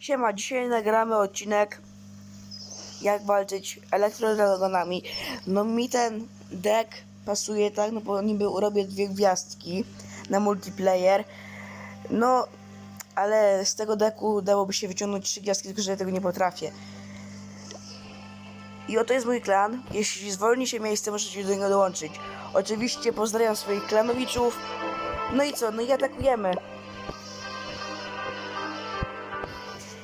Siema, dzisiaj nagramy odcinek jak walczyć elektrodragonami. No mi ten deck pasuje tak, no bo niby robię dwie gwiazdki na multiplayer. No, ale z tego deku dałoby się wyciągnąć trzy gwiazdki, tylko że ja tego nie potrafię. I oto jest mój klan. Jeśli zwolni się miejsce, możecie do niego dołączyć. Oczywiście pozdrawiam swoich klanowiczów. No i co? No i atakujemy.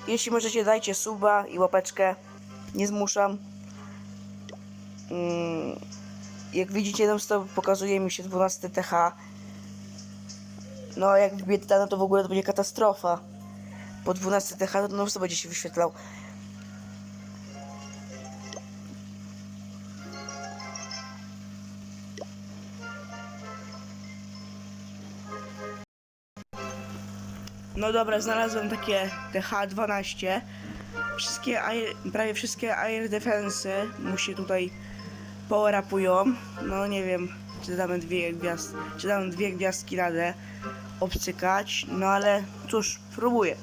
Jeśli możecie, dajcie suba i łapeczkę. Nie zmuszam. Mm, jak widzicie, tam stop pokazuje mi się 12 TH. No, jak wbiję no to w ogóle to będzie katastrofa. Po 12 TH to non będzie się wyświetlał. No dobra, znalazłem takie TH12. Wszystkie prawie wszystkie air defensy mu się tutaj połerapują. No nie wiem, czy damy dwie gwiazd, czy damy dwie gwiazdki radę obcykać. No ale cóż, próbuję.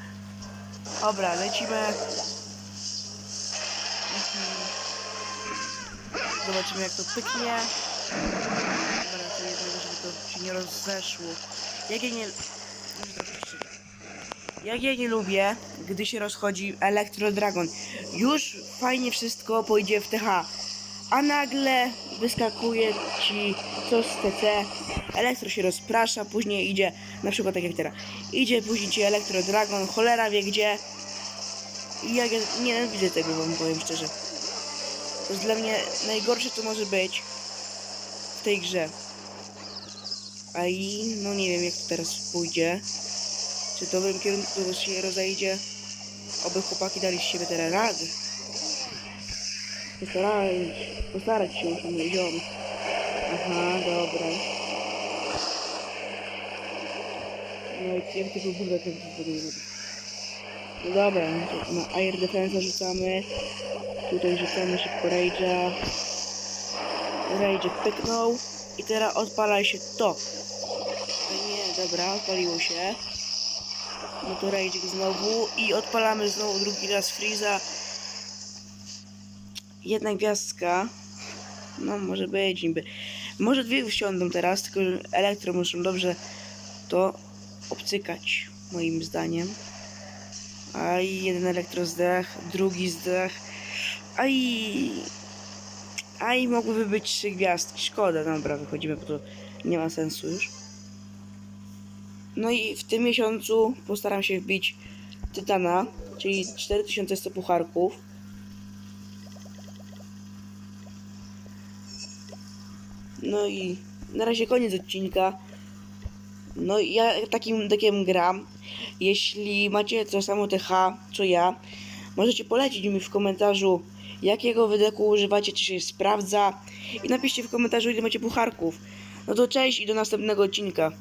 Dobra, lecimy. Mhm. Zobaczymy jak to pyknie. Dobra, to jednego, żeby to się nie rozeszło. Jak ja nie... Może szybciej. Jak ja nie lubię, gdy się rozchodzi Elektro Dragon. Już fajnie wszystko pójdzie w TH. A nagle wyskakuje ci coś z TC. Elektro się rozprasza, później idzie, na przykład tak jak teraz. Idzie później ci Elektro Dragon, cholera wie gdzie. I ja nie nienawidzę tego, wam powiem szczerze. To jest dla mnie najgorsze, co może być w tej grze. A i no nie wiem, jak to teraz pójdzie. Czy w dobrym kierunku się rozejdzie? Oby chłopaki dali z siebie teraz rady. Postarać, postarać się muszę mój ziom. Aha, dobra. No i jak był budę, to wygląda. No dobra, na Air Defense rzucamy. Tutaj rzucamy szybko Rage'a. Rage pyknął. I teraz odpala się to. Nie, dobra, odpaliło się. No to Rage znowu i odpalamy znowu drugi raz Freeza. Jedna gwiazdka. No może być niby. Może dwie wsiądą teraz, tylko elektro muszą dobrze to obcykać, moim zdaniem. A i jeden elektro zdech, drugi zdech. A i... A i mogłyby być trzy gwiazdki. Szkoda, dobra, wychodzimy, bo to nie ma sensu już. No i w tym miesiącu postaram się wbić Tytana, czyli 4100 pucharków. No i na razie koniec odcinka. No i ja takim dekiem gram. Jeśli macie to samo TH co ja, możecie polecić mi w komentarzu jakiego wydeku używacie, czy się sprawdza i napiszcie w komentarzu ile macie pucharków. No to cześć i do następnego odcinka.